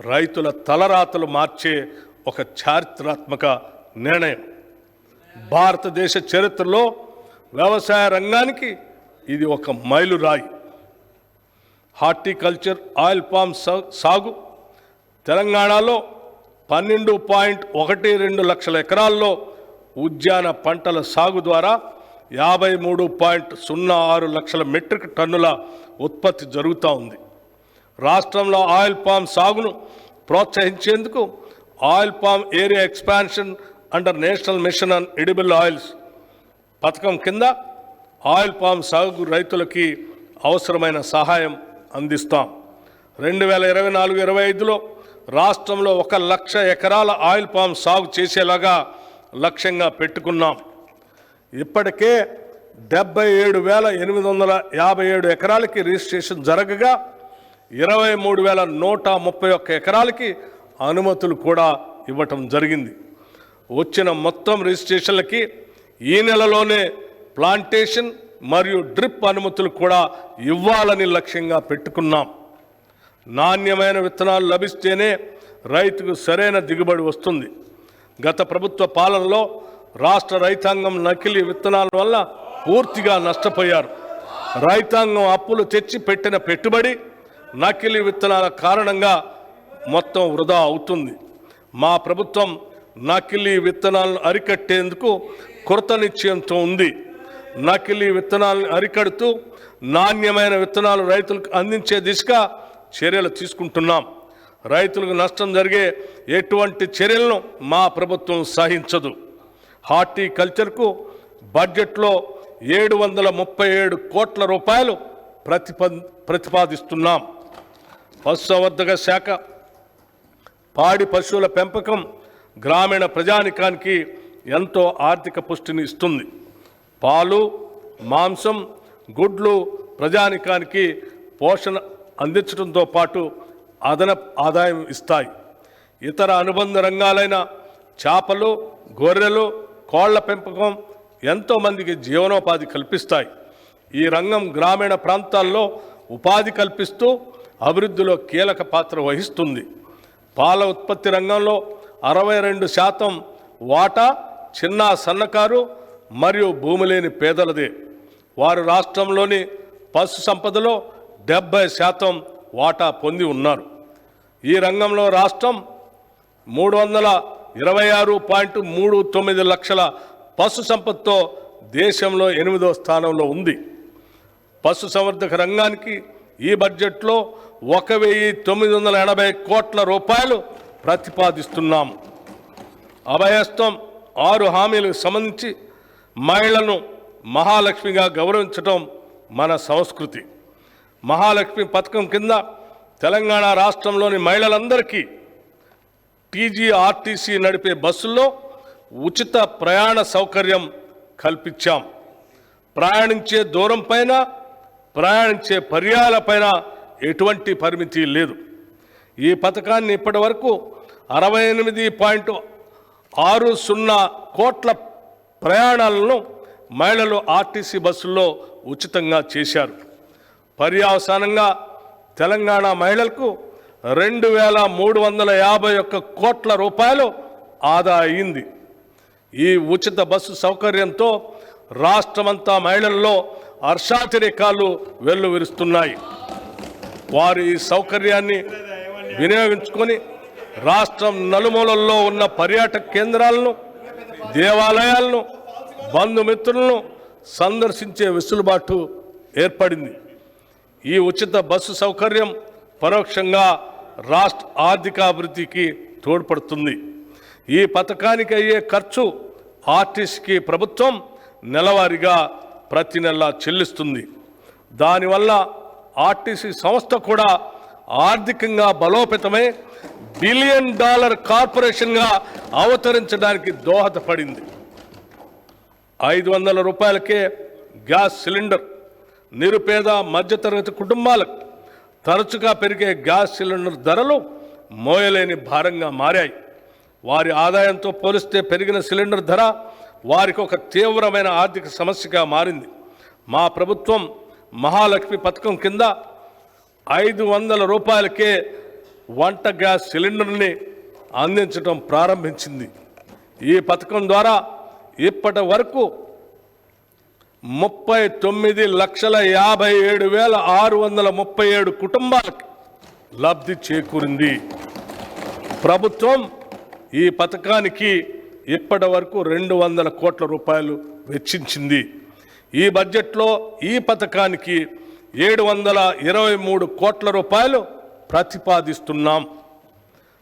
రైతుల తలరాతలు మార్చే ఒక చారిత్రాత్మక నిర్ణయం. భారతదేశ చరిత్రలో వ్యవసాయ రంగానికి ఇది ఒక మైలురాయి. హార్టికల్చర్ ఆయిల్ పామ్ సా- సాగు తెలంగాణలో పన్నెండు పాయింట్ ఒకటి రెండు లక్షల ఎకరాల్లో ఉద్యాన పంటల సాగు ద్వారా యాభై మూడు పాయింట్ సున్నా ఆరు లక్షల మెట్రిక్ టన్నుల ఉత్పత్తి జరుగుతూ ఉంది. రాష్ట్రంలో ఆయిల్ పామ్ సాగును ప్రోత్సహించేందుకు oil palm area expansion under national mission on edible oils పథకం కింద ఆయిల్ పామ్ సాగు రైతులకి అవసరమైన సహాయం అందిస్తాం. రెండు వేల ఇరవై నాలుగు ఇరవై ఐదులో రాష్ట్రంలో ఒక లక్ష ఎకరాల ఆయిల్ పామ్ సాగు చేసేలాగా లక్ష్యంగా పెట్టుకున్నాం. ఇప్పటికే డెబ్బై ఏడు వేల ఎనిమిది వందల యాభై ఏడు ఎకరాలకి రిజిస్ట్రేషన్ జరగగా ఇరవై మూడు వేల నూట ముప్పై ఒక్క ఎకరాలకి అనుమతులు కూడా ఇవ్వటం జరిగింది. వచ్చిన మొత్తం రిజిస్ట్రేషన్లకి ఈ నెలలోనే ప్లాంటేషన్ మరియు డ్రిప్ అనుమతులు కూడా ఇవ్వాలని లక్ష్యంగా పెట్టుకున్నాం. నాణ్యమైన విత్తనాలు లభిస్తేనే రైతుకు సరైన దిగుబడి వస్తుంది. గత ప్రభుత్వ పాలనలో రాష్ట్ర రైతాంగం నకిలీ విత్తనాల వల్ల పూర్తిగా నష్టపోయారు. రైతాంగం అప్పులు తెచ్చి పెట్టిన పెట్టుబడి నకిలీ విత్తనాల కారణంగా మొత్తం వృధా అవుతుంది. మా ప్రభుత్వం నకిలీ విత్తనాలను అరికట్టేందుకు కొరత నిశ్చయంతో ఉంది. నకిలీ విత్తనాలను అరికడుతూ నాణ్యమైన విత్తనాలు రైతులకు అందించే దిశగా చర్యలు తీసుకుంటున్నాం. రైతులకు నష్టం జరిగే ఎటువంటి చర్యలను మా ప్రభుత్వం సహించదు. హార్టికల్చర్కు బడ్జెట్లో ఏడు వందల ముప్పై ఏడు కోట్ల రూపాయలు ప్రతిప ప్రతిపాదిస్తున్నాం. పశుసంవర్ధక శాఖ పాడి పశువుల పెంపకం గ్రామీణ ప్రజానికానికి ఎంతో ఆర్థిక పుష్టిని ఇస్తుంది. పాలు మాంసం గుడ్లు ప్రజానికానికి పోషణ అందించడంతో పాటు అదనపు ఆదాయం ఇస్తాయి. ఇతర అనుబంధ రంగాలైన చేపలు గొర్రెలు కోళ్ళ పెంపకం ఎంతోమందికి జీవనోపాధి కల్పిస్తాయి. ఈ రంగం గ్రామీణ ప్రాంతాల్లో ఉపాధి కల్పిస్తూ అభివృద్ధిలో కీలక పాత్ర వహిస్తుంది. పాల ఉత్పత్తి రంగంలో అరవై రెండు శాతం వాటా చిన్న సన్నకారు మరియు భూమి లేని పేదలదే. వారు రాష్ట్రంలోని పశు సంపదలో డెబ్బై శాతం వాటా పొంది ఉన్నారు. ఈ రంగంలో రాష్ట్రం మూడు వందల ఇరవై ఆరు పాయింట్ మూడు తొమ్మిది లక్షల పశు సంపదతో దేశంలో ఎనిమిదో స్థానంలో ఉంది. పశు సంవర్ధక రంగానికి ఈ బడ్జెట్లో ఒక వెయ్యి తొమ్మిది వందల ఎనభై కోట్ల రూపాయలు ప్రతిపాదిస్తున్నాం అభయస్తం ఆరు హామీలకు సంబంధించి మహిళలను మహాలక్ష్మిగా గౌరవించటం మన సంస్కృతి. మహాలక్ష్మి పథకం కింద తెలంగాణ రాష్ట్రంలోని మహిళలందరికీ టీజీఆర్టీసీ నడిపే బస్సుల్లో ఉచిత ప్రయాణ సౌకర్యం కల్పించాం. ప్రయాణించే దూరం పైన ప్రయాణించే పర్యాలపైన ఎటువంటి పరిమితి లేదు. ఈ పథకాన్ని ఇప్పటి వరకు అరవై ఎనిమిది పాయింట్ ఆరు సున్నా కోట్ల ప్రయాణాలను మహిళలు ఆర్టీసీ బస్సుల్లో ఉచితంగా చేశారు. పర్యావసానంగా తెలంగాణ మహిళలకు రెండు వేల మూడు వందల యాభై ఒక్క కోట్ల రూపాయలు ఆదా అయింది. ఈ ఉచిత బస్సు సౌకర్యంతో రాష్ట్రమంతా మహిళల్లో హర్షాతిరేకాలు వెల్లువిరుస్తున్నాయి. వారు ఈ సౌకర్యాన్ని వినియోగించుకొని రాష్ట్రం నలుమూలల్లో ఉన్న పర్యాటక కేంద్రాలను దేవాలయాలను బంధుమిత్రులను సందర్శించే వెసులుబాటు ఏర్పడింది. ఈ ఉచిత బస్సు సౌకర్యం పరోక్షంగా రాష్ట్ర ఆర్థికాభివృద్ధికి తోడ్పడుతుంది. ఈ పథకానికి అయ్యే ఖర్చు ఆర్టీసీకి ప్రభుత్వం నెలవారీగా ప్రతి నెల చెల్లిస్తుంది. దానివల్ల ఆర్టీసీ సంస్థ కూడా ఆర్థికంగా బలోపేతమై బిలియన్ డాలర్ కార్పొరేషన్గా అవతరించడానికి దోహదపడింది. ఐదు వందల రూపాయలకే గ్యాస్ సిలిండర్ నిరుపేద మధ్యతరగతి కుటుంబాలకు తరచుగా పెరిగే గ్యాస్ సిలిండర్ ధరలు మోయలేని భారంగా మారాయి. వారి ఆదాయంతో పోలిస్తే పెరిగిన సిలిండర్ ధర వారికి ఒక తీవ్రమైన ఆర్థిక సమస్యగా మారింది. మా ప్రభుత్వం మహాలక్ష్మి పథకం కింద ఐదు వందల రూపాయలకే వంట గ్యాస్ సిలిండర్ని అందించడం ప్రారంభించింది. ఈ పథకం ద్వారా ఇప్పటి వరకు ముప్పై తొమ్మిది లక్షల యాభై ఏడు వేల ఆరు వందల ముప్పై ఏడు కుటుంబాలకు లబ్ధి చేకూరింది. ప్రభుత్వం ఈ పథకానికి ఇప్పటి వరకు రెండు వందల కోట్ల రూపాయలు వెచ్చించింది. ఈ బడ్జెట్లో ఈ పథకానికి ఏడు వందల ఇరవై మూడు కోట్ల రూపాయలు ప్రతిపాదిస్తున్నాం.